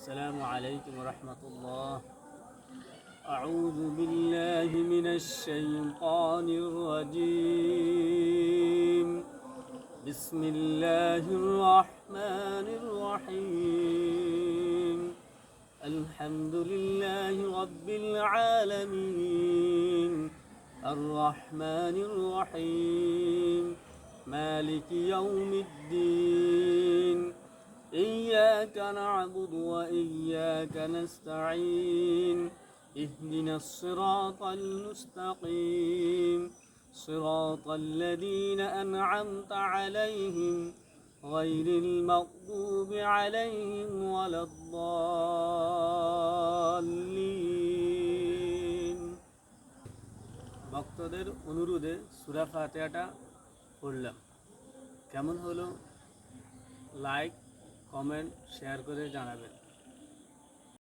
السلام عليكم ورحمة الله. أعوذ بالله من الشيطان الرجيم. بسم الله الرحمن الرحيم. الحمد لله رب العالمين. الرحمن الرحيم. مالك يوم الدين. إياك نعبد وإياك نستعين اهدنا الصراط المستقيم صراط الذين أنعمت عليهم غير المغضوب عليهم ولا الضالين ভক্তদের অনুরোধে সুরা ফাতেহাটা পড়লাম কেমন হলো লাইক কমেন্ট শেয়ার করে জানাবেন।